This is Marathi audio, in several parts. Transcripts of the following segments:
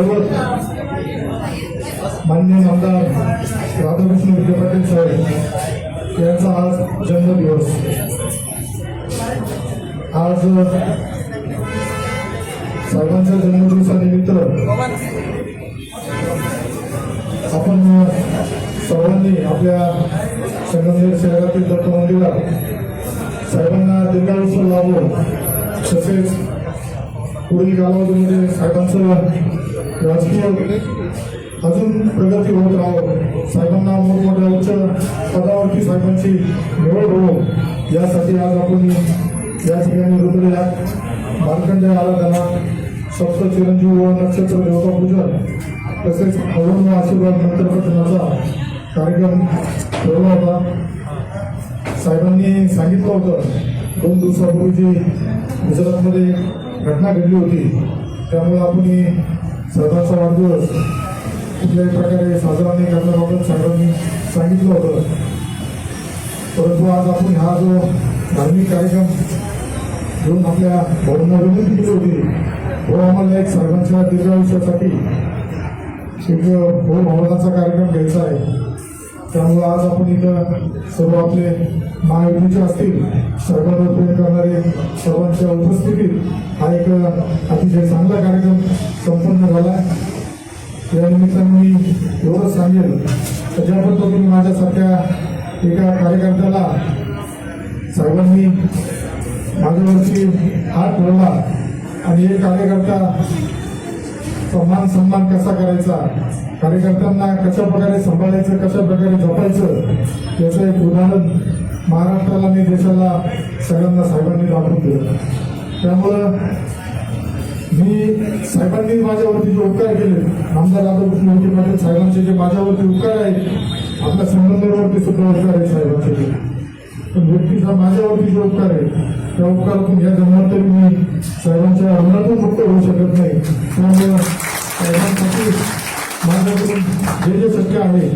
बरोबर मान्य आमदार राधाकृष्ण विखे पाटील साहेब यांचा आज जन्मदिवस. आज साहेबांच्या जन्मदिवसानिमित्त आपण सर्वांनी आपल्या संगमनेर शहरातील दत्त मंदिरात साहेबांना दीर्घायुष्य लावून तसेच पुढील कालावधीमध्ये साहेबांचं राजकीय अजून प्रगती होत राहो साहेबांना मोठमोठ्या उच्च पदावरती साहेबांची निवड हो यासाठी आज आपण या ठिकाणी रुजलेल्या मार्कंडेय आराधना सप्त चिरंजीव व नक्षत्र देवता पूजन तसेच हवन व आशीर्वाद मंत्रपठणाचा कार्यक्रम ठेवला होता. साहेबांनी सांगितलं होतं दोन दिवसापूर्वी जी गुजरातमध्ये घटना घडली होती. त्यामुळे आपण ही सरदारचा वाढदिवस कुठल्याही प्रकारे साजरा नाही करण्याबाबत साहेबांनी सांगितलं होतं. परंतु आज आपण हा जो धार्मिक कार्यक्रम घेऊन आपल्या भाऊंना विनंती केली होती हो आम्हाला एक साहेबांच्या दीर्घायुष्यासाठी एक होम हवनाचा कार्यक्रम घ्यायचा आहे. त्यामुळे आज आपण इथं सर्व आपले महायुतीचे असतील सर्वांवर उपयोग करणारे सर्वांच्या उपस्थितीत हा एक अतिशय चांगला कार्यक्रम संपन्न झाला. या निमित्तानं मी एवढंच सांगेल. तर ज्या पद्धतीने माझ्यासारख्या एका कार्यकर्त्याला सर्वांनी माझ्यावरती हात ठेवला आणि एक कार्यकर्ता सन्मान सन्मान कसा करायचा कार्यकर्त्यांना कशा प्रकारे सांभाळायचं कशा प्रकारे जपायचं याचं एक उदाहरण महाराष्ट्राला आणि देशाला सगळ्यांना साहेबांनी दाखवून दिलं. त्यामुळं मी साहेबांनी माझ्यावरती जे उपकार केले आमदार राधाकृष्ण मोठी पाटील साहेबांचे जे माझ्यावरती उपकार आहेत आपल्या संबंधावरती सुद्धा उपकार आहेत साहेबांचे. पण व्यक्तीचा माझ्यावरती जे उपकार आहे त्या उपकारातून या जन्मात तरी मी साहेबांच्या ऋणातून मुक्त होऊ शकत नाही. त्यामुळं साहेबांसाठी माझ्याकडून जे जे शक्य आहे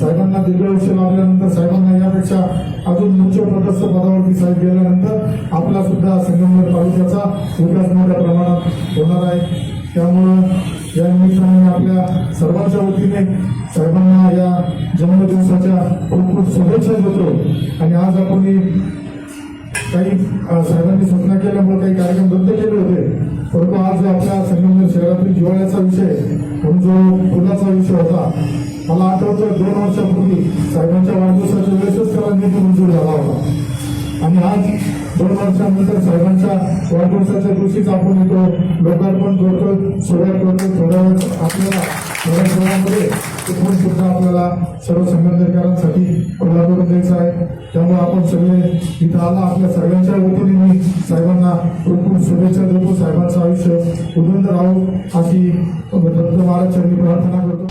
साहेबांना दीर्घायुष्य लावल्यानंतर साहेबांना यापेक्षा अजून मुख्य पदस्थ पदावरती साहेब गेल्यानंतर आपला सुद्धा संगमनेर तालुक्याचा विकास मोठ्या प्रमाणात होणार आहे. त्यामुळं या निमित्ताने आपल्या सर्वांच्या वतीने साहेबांना या जन्मदिवसाच्या खूप खूप शुभेच्छा देतो. आणि आज आपण काही साहेबांनी सूचना केल्यामुळे काही कार्यक्रम रद्द केले होते. परंतु आज आपल्या संगमनेर शहरातील जिवाळ्याचा विषय म्हणून जो फुलाचा विषय होता मला आठवतं दोन वर्षापूर्वी साहेबांच्या वाढदिवसाच्या वेळेस त्याला मंजूर झाला होता. आणि आज दोन वर्षानंतर साहेबांच्या वाढदिवसाच्या दिवशीच आपण येतो लोकार्पण करतो सोहळा करतो थोड्या वेळ आपल्याला थोड्या वेळामध्ये पण सुद्धा आपल्याला सर्व संगमनेरकरांसाठी खुला करून द्यायचा आहे. त्यामुळे आपण सगळे इथं आला. आपल्या सगळ्यांच्या वतीने मी साहेबांना खूप खूप शुभेच्छा देतो. साहेबांचं आयुष्य उदंड राहू. अशी दत्त महाराज चरणी प्रार्थना करतो.